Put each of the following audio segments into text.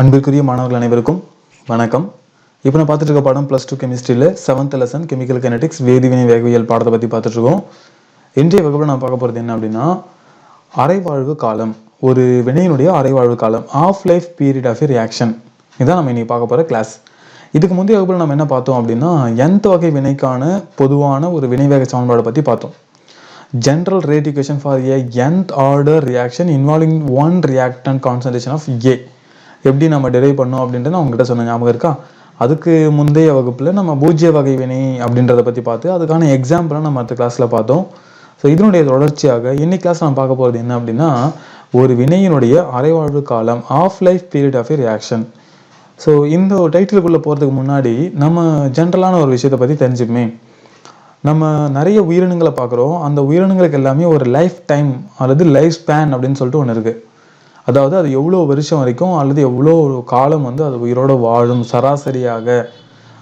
அன்பிற்குரிய மாணவர்கள் அனைவருக்கும் வணக்கம். இப்போ நான் பார்த்துட்டு இருக்க பாடம் ப்ளஸ் டூ கெமிஸ்ட்ரியில் செவன்த் லெசன் கெமிக்கல் கெனடிக்ஸ் வேதிவினை வேகவியல் பாடத்தை பற்றி பார்த்துட்ருக்கோம் இன்றைய வகுப்பில் நான் பார்க்க போகிறது என்ன அப்படின்னா அரைவாழ்வு காலம் ஒரு வினையினுடைய அரைவாழ்வு காலம் half life period of reaction இதான் நம்ம இன்னைக்கு பார்க்க போகிற கிளாஸ் இதுக்கு முந்தைய வகுப்பில் நம்ம என்ன பார்த்தோம் அப்படின்னா எந்த வகை வினைக்கான பொதுவான ஒரு வினைவேக சமன்பாடை பற்றி பார்த்தோம். General ரேடிகேஷன் for for a order reaction involving one reactant reactant concentration of A எப்படி நம்ம டெரைவ் பண்ணோம் அப்படின்ட்டு நான் உங்ககிட்ட சொன்ன ஞாபகம் இருக்கா? அதுக்கு முந்தைய வகுப்பில் நம்ம பூஜ்ய வகை வினை அப்படின்றத பற்றி பார்த்து அதுக்கான எக்ஸாம்பிளாக நம்ம அடுத்த கிளாஸில் பார்த்தோம். ஸோ இதனுடைய தொடர்ச்சியாக இன்னைக்கு கிளாஸ் நம்ம பார்க்க போகிறது என்ன அப்படின்னா ஒரு வினையினுடைய அரைவாழ்வு காலம் half life period of A reaction so இந்த டைட்டிலுக்குள்ளே போகிறதுக்கு முன்னாடி நம்ம ஜென்ரலான ஒரு விஷயத்தை பற்றி தெரிஞ்சுக்குமே நம்ம நிறைய உயிரினங்களை பார்க்குறோம். அந்த உயிரினங்களுக்கு எல்லாமே ஒரு லைஃப் டைம் அல்லது லைஃப் ஸ்பேன் அப்படின்னு சொல்லிட்டு ஒன்று இருக்குது அதாவது அது எவ்வளோ வருஷம் வரைக்கும் அல்லது எவ்வளோ காலம் வந்து அது உயிரோட வாழும் சராசரியாக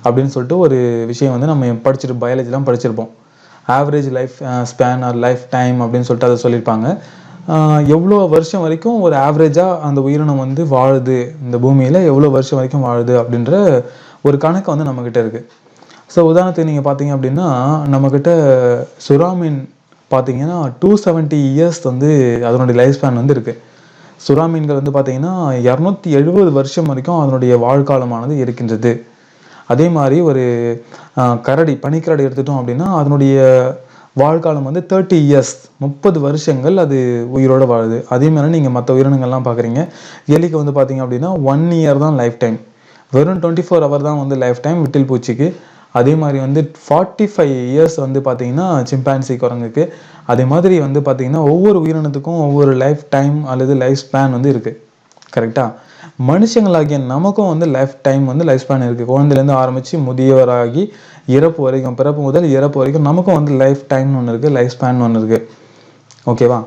அப்படின்னு சொல்லிட்டு ஒரு விஷயம் வந்து நம்ம படிச்சிட்டு பயாலஜிலாம் படிச்சிருப்போம். Average life span or life time அப்படின்னு சொல்லிட்டு அதை சொல்லியிருப்பாங்க. எவ்வளோ வருஷம் வரைக்கும் ஒரு ஆவரேஜாக அந்த உயிரினம் வந்து வாழுது இந்த பூமியில் எவ்வளோ வருஷம் வரைக்கும் வாழுது அப்படின்ற ஒரு கணக்கு வந்து நம்மக்கிட்ட இருக்குது ஸோ உதாரணத்துக்கு நீங்கள் பார்த்தீங்க அப்படின்னா நம்மக்கிட்ட சுறாமீன் பார்த்தீங்கன்னா டூ செவன்ட்டி இயர்ஸ் வந்து அதனுடைய லைஃப் ஸ்பேன் வந்து இருக்குது சுறா மீன்கள் வந்து பார்த்தீங்கன்னா இரநூத்தி எழுபது வருஷம் வரைக்கும் அதனுடைய வாழ்காலமானது இருக்கின்றது. அதே மாதிரி ஒரு கரடி பனிக்கரடி எடுத்துட்டோம் அப்படின்னா அதனுடைய வாழ்காலம் வந்து தேர்ட்டி இயர்ஸ் முப்பது வருஷங்கள் அது உயிரோட வாழுது. அதே மாதிரி நீங்கள் மற்ற உயிரினங்கள்லாம் பார்க்குறீங்க எலிக்கு வந்து பார்த்தீங்க அப்படின்னா ஒன் இயர் தான் லைஃப் டைம் வெறும் டுவெண்ட்டி ஃபோர் ஹவர் தான் வந்து லைஃப் டைம் விட்டில் பூச்சிக்கு. அதே மாதிரி வந்து ஃபார்ட்டி ஃபைவ் இயர்ஸ் வந்து பார்த்தீங்கன்னா சிம்பான்சி குரங்குக்கு அதே மாதிரி வந்து பார்த்தீங்கன்னா ஒவ்வொரு உயிரினத்துக்கும் ஒவ்வொரு லைஃப் டைம் அல்லது லைஃப் ஸ்பேன் வந்து இருக்குது கரெக்டாக மனுஷங்களாகிய நமக்கும் வந்து லைஃப் டைம் வந்து லைஃப் ஸ்பேன் இருக்குது குழந்தைலேருந்து ஆரம்பித்து முதியவராகி இறப்பு வரைக்கும் பிறப்பு முதல் இறப்பு வரைக்கும் நமக்கும் வந்து லைஃப் டைம்னு ஒன்று இருக்குது லைஃப் ஸ்பேன் ஒன்று இருக்குது ஓகேவா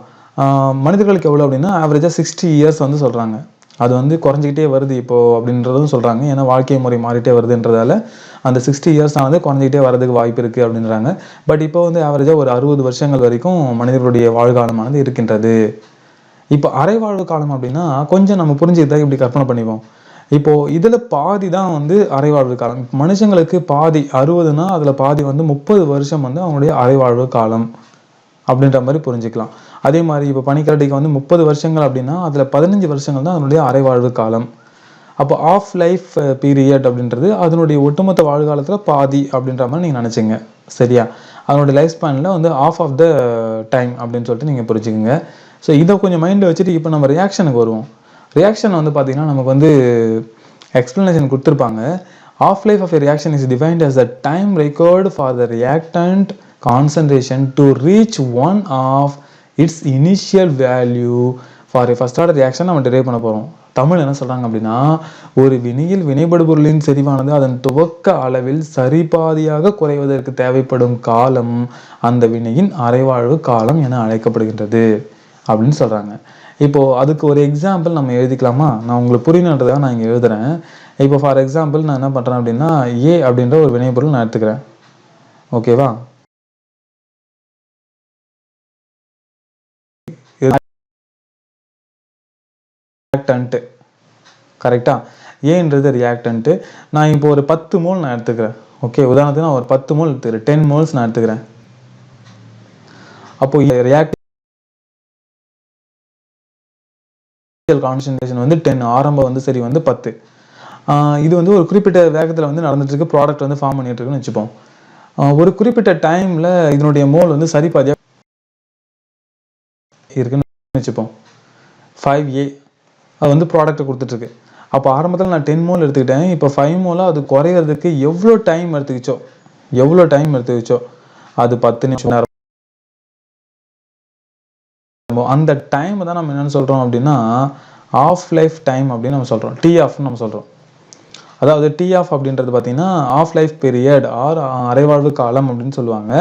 மனிதர்களுக்கு எவ்வளோ அப்படின்னா ஆவரேஜாக சிக்ஸ்டி இயர்ஸ் வந்து சொல்கிறாங்க அது வந்து குறைஞ்சிக்கிட்டே வருது இப்போது அப்படின்றதும் சொல்கிறாங்க ஏன்னா வாழ்க்கை முறை மாறிட்டே வருதுன்றதால அந்த சிக்ஸ்டி இயர்ஸ் ஆனது குறைஞ்சிக்கிட்டே வரதுக்கு வாய்ப்பு இருக்குது அப்படின்றாங்க. பட் இப்போ வந்து ஆவரேஜாக ஒரு அறுபது வருஷங்கள் வரைக்கும் மனிதர்களுடைய வாழ்காலமானது இருக்கின்றது. இப்போ அரைவாழ்வு காலம் அப்படின்னா கொஞ்சம் நம்ம புரிஞ்சுக்கிட்டா இப்படி கற்பனை பண்ணிப்போம். இப்போது இதில் பாதி தான் வந்து அரைவாழ்வு காலம். மனுஷங்களுக்கு பாதி அறுபதுனா அதில் பாதி வந்து முப்பது வருஷம் வந்து அவங்களுடைய அரைவாழ்வு காலம் அப்படின்ற மாதிரி புரிஞ்சுக்கலாம். அதே மாதிரி இப்போ பனிக்கரடிக்கு வந்து முப்பது வருஷங்கள் அப்படின்னா அதில் பதினஞ்சு வருஷங்கள் தான் அதனுடைய அரைவாழ்வு காலம். அப்போ ஆஃப் லைஃப் பீரியட் அப்படின்றது அதனுடைய ஒட்டுமொத்த வாழ்காலத்தில் பாதி அப்படின்ற மாதிரி நீங்கள் நினச்சிங்க. சரியா? அதனுடைய லைஃப் ஸ்பேனில் வந்து ஆஃப் ஆஃப் த டைம் அப்படின்னு சொல்லிட்டு நீங்கள் புரிஞ்சுக்கோங்க. ஸோ இதை கொஞ்சம் மைண்டில் வச்சுட்டு இப்போ நம்ம ரியாக்ஷனுக்கு வருவோம். ரியாக்ஷன் வந்து பார்த்திங்கன்னா நமக்கு வந்து எக்ஸ்ப்ளனேஷன் கொடுத்துருப்பாங்க. Half life of a reaction is defined as the time required for the reactant concentration to reach one of its initial value for first order reaction நம்ம derive பண்ண போகிறோம் தமிழ் என்ன சொல்கிறாங்க அப்படின்னா ஒரு வினையில் வினைபடுபொருளின் செறிவானது அதன் துவக்க அளவில் சரிபாதியாக குறைவதற்கு தேவைப்படும் காலம் அந்த வினையின் அரைவாழ்வு காலம் என அழைக்கப்படுகின்றது அப்படின்னு சொல்கிறாங்க இப்போ அதுக்கு ஒரு எக்ஸாம்பிள் நம்ம எழுதிக்கலாமா? நான் உங்களுக்கு புரியணுன்றதாக நான் இங்கே எழுதுறேன். இப்போ ஃபார் எக்ஸாம்பிள் நான் என்ன பண்ணுறேன் அப்படின்னா ஏ அப்படின்ற ஒரு வினைபொருள் நான் எடுத்துக்கிறேன். ஓகேவா ரியாக்டன்ட்டு கரெக்டாக ஏன்றது ரியாக்டன்ட்டு நான் இப்போ ஒரு பத்து மோல் நான் எடுத்துக்கிறேன். ஓகே உதாரணத்துக்கு நான் ஒரு பத்து மோல் எடுத்துக்கிறேன். டென் மோல்ஸ் நான் எடுத்துக்கிறேன். அப்போ ரியாக்ட் கான்சன்ட்ரேஷன் வந்து டென் ஆரம்பம் வந்து சரி வந்து பத்து. இது வந்து ஒரு குறிப்பிட்ட வேகத்தில் வந்து நடந்துட்டு இருக்கு ப்ராடக்ட் வந்து ஃபார்ம் பண்ணிட்டு இருக்குன்னு வச்சுப்போம் ஒரு குறிப்பிட்ட டைமில் இதனுடைய மோல் வந்து சரிபாதியா இருக்குன்னு வச்சுப்போம். ஃபைவ் ஏ அது வந்து ப்ராடக்ட் கொடுத்துட்ருக்கு. அப்போ ஆரம்பத்தில் நான் டென் மோல் எடுத்துக்கிட்டேன். இப்போ ஃபைவ் மோலாக அது குறையிறதுக்கு எவ்வளோ டைம் எடுத்துக்கிச்சோ எவ்வளோ டைம் எடுத்துக்கிச்சோ அது பத்து நிமிஷம் நேரம். அந்த டைம் தான் நம்ம என்னன்னு சொல்கிறோம் அப்படின்னா ஆஃப் லைஃப் டைம் அப்படின்னு நம்ம சொல்கிறோம் டி ஆஃப்னு நம்ம சொல்கிறோம் அதாவது டி ஆஃப் அப்படின்றது பார்த்தீங்கன்னா ஆஃப் லைஃப் பீரியட் ஆர் அரைவாழ்வு காலம் அப்படின்னு சொல்லுவாங்க.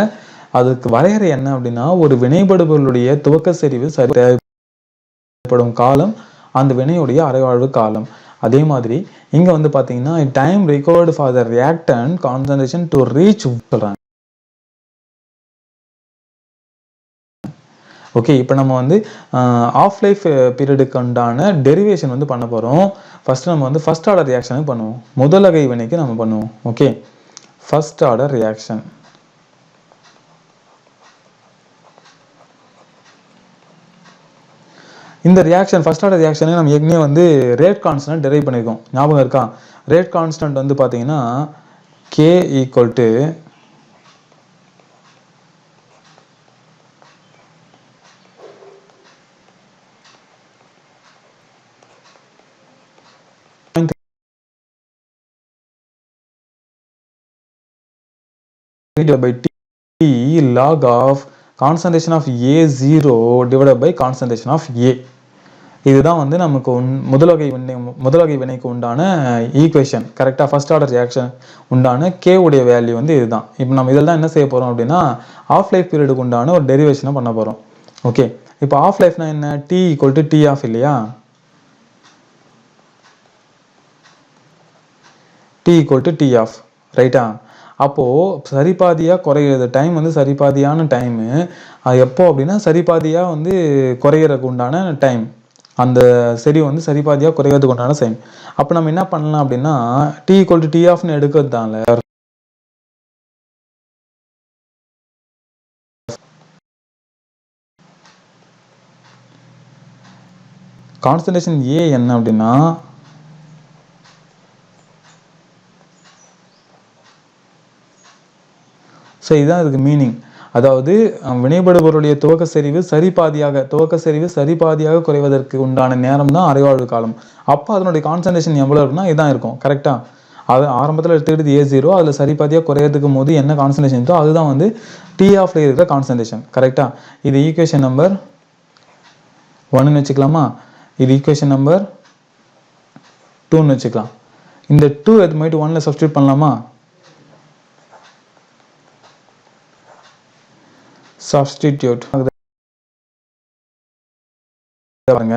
அதுக்கு வரையறை என்ன அப்படின்னா ஒரு வினைபடுபொருளுடைய துவக்க செறிவு சரி தேவைப்படும் காலம் அந்த வினையுடைய அரைவாழ்வு காலம். அதே மாதிரி இங்கே வந்து பார்த்தீங்கன்னா time record for the reactant concentration to reach சொல்கிறாங்க ஓகே இப்போ நம்ம வந்து ஆஃப் லைஃப் பீரியடுக்கு உண்டான டெரிவேஷன் வந்து பண்ண போகிறோம் ஃபஸ்ட்டு நம்ம வந்து ஃபஸ்ட் ஆர்டர் ரியாக்ஷனுக்கு பண்ணுவோம். முதலகை வினைக்கு நம்ம பண்ணுவோம். ஓகே ஃபர்ஸ்ட் ஆர்டர் ரியாக்ஷன் இந்த ரியாக்ஷன் ஃபர்ஸ்ட் ஆர்டர் ரியாக்ஷனே நம்ம ஏற்கனவே வந்து ரேட் கான்ஸ்டன்ட் டெரைவ் பண்ணியிருக்கோம். ஞாபகம் இருக்கா? ரேட் கான்ஸ்டன்ட் வந்து பார்த்தீங்கன்னா K equal to by by t log of concentration of A0 divided by concentration of A. இதுதான் வந்து நமக்கு உன் முதலகை வினை முதலகை வினைக்கு உண்டான ஈக்குவேஷன் கரெக்டாக ஃபஸ்ட் ஆர்டர் ரியாக்ஷன் உண்டான கே உடைய வேல்யூ வந்து இதுதான். இப்போ நம்ம இதெல்லாம் என்ன செய்ய போகிறோம் அப்படின்னா ஆஃப் லைஃப் பீரியடுக்கு உண்டான ஒரு டெரிவேஷனை பண்ண போகிறோம் ஓகே இப்போ ஆஃப் லைஃப்னா என்ன? T equal to T half இல்லையா? T equal to T half ரைட்டா அப்போது சரிபாதியாக குறையிறது டைம் வந்து சரிபாதியான டைமு அது எப்போ அப்படின்னா சரிபாதியாக வந்து குறையிறதுக்கு உண்டான டைம் அந்த செடி வந்து சரிபாதியாக குறையிறதுக்கு உண்டான சைன். அப்போ நம்ம என்ன பண்ணலாம் அப்படின்னா டி ஈக்குவல் டு டி ஆஃப்னு எடுக்கிறது தான்ல கான்சன்ட்ரேஷன் ஏ என்ன அப்படின்னா ஸோ இதுதான் இதுக்கு மீனிங் அதாவது வினைபடுபவருடைய துவக்க செறிவு சரிபாதியாக துவக்க செறிவு சரிபாதியாக குறைவதற்கு உண்டான நேரம் தான் அரைவாழ்வு காலம். அப்போ அதனுடைய கான்சன்ட்ரேஷன் எவ்வளோ இருக்குன்னா இதான் இருக்கும். கரெக்டாக அது ஆரம்பத்தில் எடுத்துக்கிட்டது ஏ ஜீரோ அதில் சரிபாதியாக குறையறதுக்கு போது என்ன கான்சன்ட்ரேஷன் இருக்கோ அதுதான் வந்து டி ஆஃப்ல இருக்கிற கான்சன்ட்ரேஷன் கரெக்டாக இது ஈக்குவேஷன் நம்பர் ஒன்றுன்னு வச்சுக்கலாமா? இது ஈக்குவேஷன் நம்பர் டூன்னு வச்சுக்கலாம். இந்த டூ எடுத்து போயிட்டு ஒன்னில் சப்ஸ்டியூட் பண்ணலாமா? சப்ஸ்டிடியூட் பாருங்க.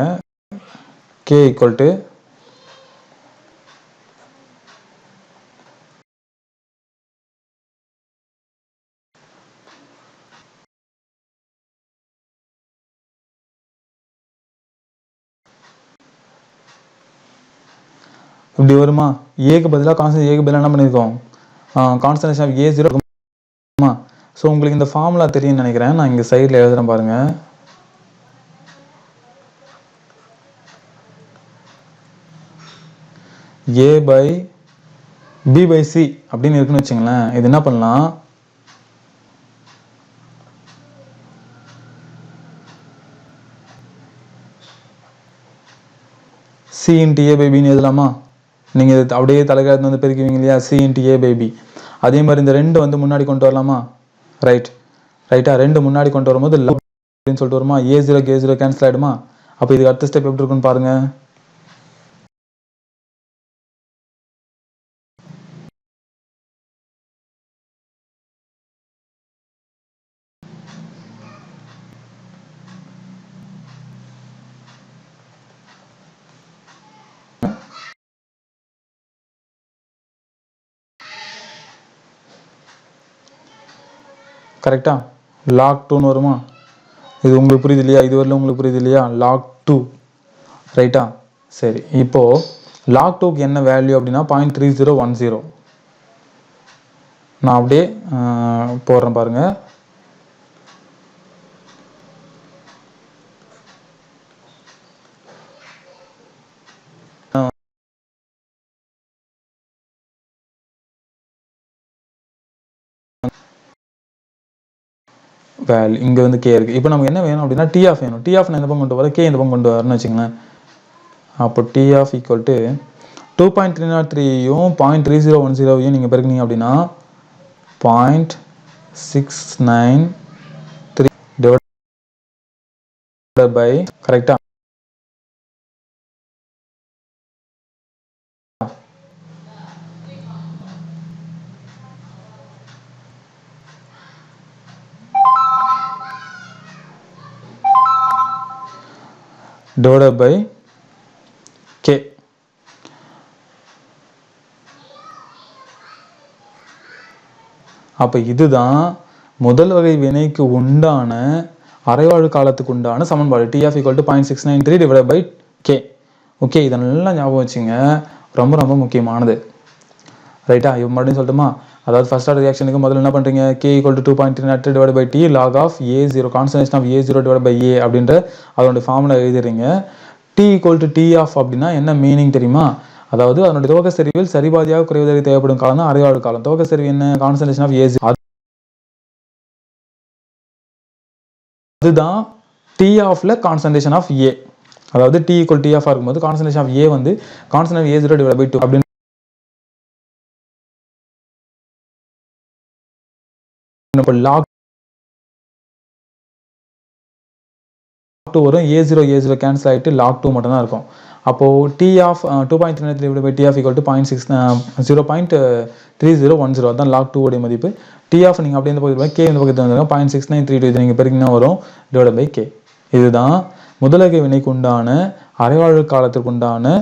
கே ஈக்குவல் டு இப்படி வருமா? ஏக்கு பதிலாக கான்ஸ்டன்ட் ஏக்கு பதிலாக என்ன பண்ணியிருக்கோம் concentration of A zero so உங்களுக்கு இந்த ஃபார்முலா தெரியும்னு நினைக்கிறேன். நான் இங்கே சைடில் எழுதுகிறேன் பாருங்கள் A by B by C அப்படின்னு இருக்குன்னு வச்சுங்களேன். இது என்ன பண்ணலாம்? சி இன்ட்டு ஏ பைபின்னு எழுதலாமா? நீங்கள் இது அப்படியே தலைகாலத்து வந்து பெருக்குவீங்க இல்லையா? சி இன்ட்டு ஏ பைபி அதே மாதிரி இந்த ரெண்டு வந்து முன்னாடி கொண்டு வரலாமா? ரைட் ரைட்டா ரெண்டு முன்னாடி கொண்டு வரும்போது அப்படின்னு சொல்லிட்டு வருமா? A zero K zero cancel ஆகிடுமா அப்போ இதுக்கு அடுத்த ஸ்டெப் எப்படி இருக்குன்னு பாருங்க. கரெக்டாக லாக் டூன்னு வருமா? இது உங்களுக்கு புரியுது இல்லையா இது வரல உங்களுக்கு புரியுது இல்லையா லாக் டூ ரைட்டா சரி இப்போது லாக் டூக்கு என்ன வேல்யூ அப்படின்னா point three zero one zero நான் அப்படியே போடுறேன் பாருங்கள் வேல் இங்கே வந்து கே இருக்குது இப்போ நமக்கு என்ன வேணும் அப்படின்னா டி ஆஃப் வேணும். டி ஆஃப் இந்த பக்கம் கொண்டு வர கே இந்த பக்கம் கொண்டு வரேன்னு வச்சுங்களேன் அப்போ T half equal to two point three nought த்ரீயும் பாயிண்ட் த்ரீ ஜீரோ ஒன் ஜீரோவையும் நீங்கள் பெருக்குனீங்க அப்படின்னா point six nine three divide by கரெக்டாக divided by k. அப்ப இதுதான் முதல் வகை வினைக்கு உண்டான அரைவாழ் காலத்துக்கு உண்டான சமன்பாடு. T half equal to point six nine three divide by K okay இதை நல்லா ஞாபகம் வச்சுங்க. ரொம்ப ரொம்ப முக்கியமானது. ரைட்டா இப்போ மறுபடியும் சொல்லட்டுமா? அதாவது ஃபர்ஸ்ட் ஆர்டர் ரியாக்ஷனுக்கு முதல்ல என்ன பண்ணுறீங்க K equal to two point three nought divide by T log of A zero concentration of A zero divide by A அப்படின்ற அதோட ஃபார்முலா எழுதிடுறீங்க. T equal to T half அப்படின்னா என்ன மீனிங் தெரியுமா? அதாவது அதனுடைய துவக்க செறிவில் சரிபாதியாக குறைவதற்கு தேவைப்படும் காலம் தான் அரைவாழ் காலம். துவக்க செறிவு என்ன? கான்சன்ட்ரேஷன் ஆஃப் ஏஜ் அதுதான் டி ஆஃப்ல கான்சன்ட்ரேஷன் ஆஃப் ஏ அதாவது டி ஈக்குவல் டி ஆஃப் இருக்கும்போது கான்சன்ட்ரேஷன் ஆஃப் ஏ வந்து concentration of A zero divide by two அப்படின்னு இப்போ லாக் டூ வரும். A zero A zero cancel ஆகிட்டு லாக் டூ மட்டும் தான் இருக்கும் அப்போது T half two point three three by T half equal to point six zero point three zero one zero அதான் log two உடைய மதிப்பு. டி ஆஃப் நீங்கள் அப்படியே இந்த பக்கத்தில் கே இந்த பக்கத்தில் வந்துருங்க point six nine three two இது நீங்கள் பெருக்கினா வரும். டிவைட் பை கே இதுதான் முதலகை வினைக்கு உண்டான அரைவாழ்வு காலத்திற்கு உண்டான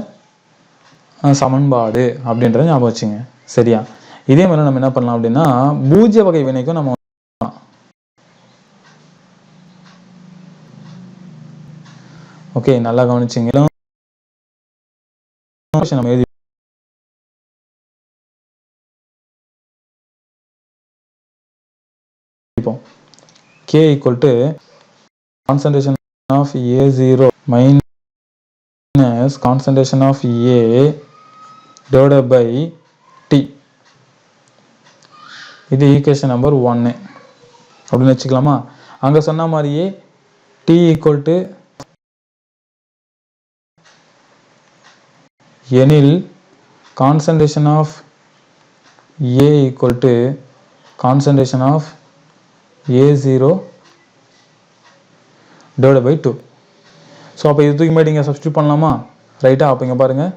சமன்பாடு அப்படின்றத ஞாபகம் வச்சுங்க. சரியா? இதே மாதிரி நம்ம என்ன பண்ணலாம் அப்படின்னா பூஜ்ய வகை வினைக்கும் நம்ம ஓகே நல்லா கவனிச்சிங்க நம்ம K equal to concentration of A zero minus concentration of A divided by T இது ஈக்குவேஷன் நம்பர் ஒன்னு அப்படின்னு வச்சுக்கலாமா அங்கே சொன்ன மாதிரியே டி ஈக்குவல் டு எனில் concentration of A equal to half of A0 divided by 2 so அப்போ இது தூக்கி போயிட்டு இங்கே சப்ஸ்டியூட் பண்ணலாமா? ரைட்டாக அப்போ இங்கே பாருங்கள்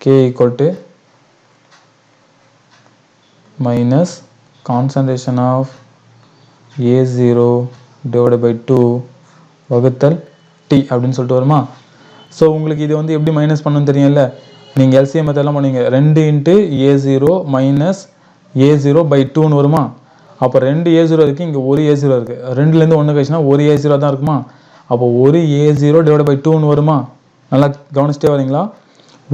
K equal to minus concentration of A zero divide by two வகுத்தல் டி அப்படின்னு சொல்லிட்டு வருமா? ஸோ உங்களுக்கு இது வந்து எப்படி மைனஸ் பண்ணணும்னு தெரியும்ல? நீங்கள் எல்சிஎம் மெத்தட்லாம் பண்ணுவீங்க ரெண்டு into A zero minus A zero by டூன்னு வருமா? அப்போ ரெண்டு ஏ ஜீரோ இருக்குது இங்கே ஒரு ஏ ஜீரோ இருக்குது ரெண்டுலேருந்து ஒன்று கழிச்சுன்னா ஒரு ஏ ஜீரோ தான் இருக்குமா? அப்போ ஒரு ஏ ஜீரோ டிவைட் பை டூன்னு வருமா? நல்லா கவனிச்சிட்டே வரீங்களா?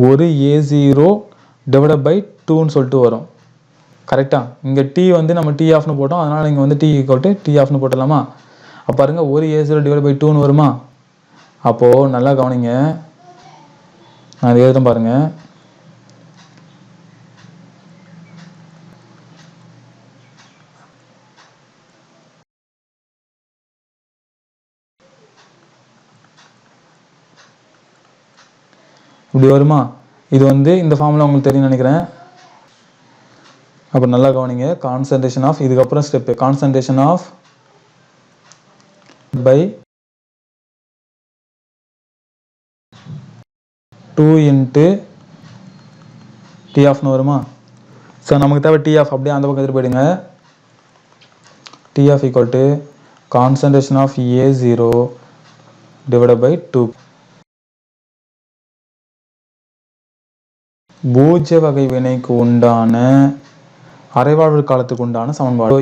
ஒரு ஏ ஜீரோ டிவைட் பை டூன்னு சொல்லிட்டு வரும். கரெக்டாக இங்கே டி வந்து நம்ம டி ஆஃப்னு போட்டோம். அதனால் இங்கே வந்து டி ஈக்குவல் டி ஆஃப்னு போட்டலாமா அப்போ பாருங்கள் ஒரு ஏ ஜீரோ டிவைட் பை டூன்னு வருமா? அப்போது நல்லா கவனிங்க. நான் அதை எழுதும் பாருங்க. இப்படி வருமா? இது வந்து இந்த ஃபார்மில் உங்களுக்கு தெரியும்னு நினைக்கிறேன். அப்போ நல்லா கவனிங்க. கான்சன்ட்ரேஷன் ஆஃப் இதுக்கப்புறம் step concentration of by two into t ஆஃப்னு வருமா? ஸோ நமக்கு தேவை டி ஆஃப் அப்படியே அந்த பக்கம் எடுத்துட்டு போயிடுங்க. T half equal to concentration of A zero divide by two பூஜ்ய வகை வினைக்கு உண்டான அரைவாழ்வு காலத்துக்கு உண்டான சமன்பாடு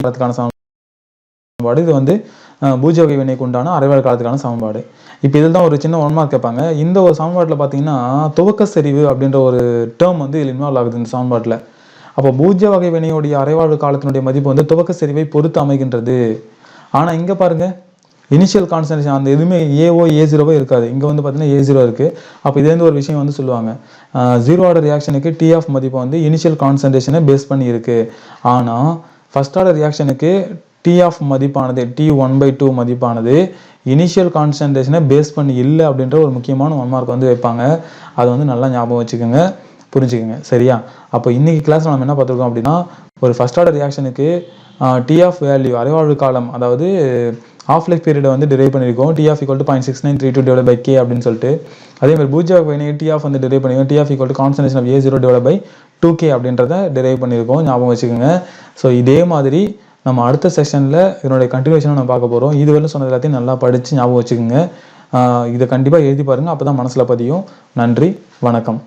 காலத்துக்கான சமன்பாடு. இது வந்து பூஜை பூஜ்ய வகை வினைக்கு உண்டான அரைவாழ் காலத்துக்கான சமன்பாடு. இப்போ இதில் தான் ஒரு சின்ன ஒன் மார்க் கேட்பாங்க. இந்த ஒரு சமன்பாட்டில் பார்த்தீங்கன்னா துவக்க செறிவு அப்படின்ற ஒரு டேர்ம் வந்து இதில் இன்வால்வ் ஆகுது இந்த சமன்பாட்டில். அப்போ பூஜ்ய வகை வினையுடைய அரைவாழ்வு காலத்தினுடைய மதிப்பு வந்து துவக்க செறிவை பொறுத்து அமைகின்றது. ஆனால் இங்கே பாருங்க இனிஷியல் கான்சன்ட்ரேஷன் அந்த எதுவுமே ஏஓ ஏ ஜீரோவோ இருக்காது. இங்கே வந்து பார்த்தீங்கன்னா ஏ ஜீரோ இருக்குது அப்போ இதுலேருந்து ஒரு விஷயம் வந்து சொல்லுவாங்க. ஜீரோ ஆர்டர் ரியாக்ஷனுக்கு டி ஆஃப் மதிப்பு வந்து இனிஷியல் கான்சன்ட்ரேஷனை பேஸ் பண்ணி இருக்குது ஆனால் ஃபஸ்ட் ஆர்டர் ரியாக்ஷனுக்கு டி ஆஃப் மதிப்பானது டி ஒன் பை டூ மதிப்பானது இனிஷியல் கான்சன்ட்ரேஷனை பேஸ் பண்ணி இல்லை அப்படின்ற ஒரு முக்கியமான ஒன் மார்க் வந்து வைப்பாங்க. அதை வந்து நல்லா ஞாபகம் வச்சுக்கோங்க புரிஞ்சுக்கோங்க சரியா? அப்போ இன்னைக்கு கிளாஸ் நம்ம என்ன பார்த்துருக்கோம் அப்படின்னா ஒரு ஃபர்ஸ்ட் ஆர்டர் ரியாக்ஷனுக்கு டி ஆஃப் வேல்யூ அரைவாழ்வு காலம் அதாவது ஆஃப் லைஃப் பீரியடை வந்து டிரைவ் பண்ணியிருக்கோம். T half equal to point six nine three two divide by k அப்படின்னு சொல்லிட்டு. அதே மாதிரி பூஜா பையனை டி ஆஃப் வந்து டிரைவ் பண்ணியிருக்கோம். T half equal to concentration of A zero divide by two k அப்படின்றத டிரைவ் பண்ணியிருக்கோம் ஞாபகம் வச்சுக்கோங்க. ஸோ இதே மாதிரி நம்ம அடுத்த செஷனில் இதனுடைய கண்டினியூஷனை நம்ம பார்க்க போகிறோம் இதுவரை சொன்னது எல்லாத்தையும் நல்லா படித்து ஞாபகம் வச்சுக்கோங்க. இதை கண்டிப்பாக எழுதி பாருங்கள் அப்போ தான் மனசில் பதியும். நன்றி. வணக்கம்.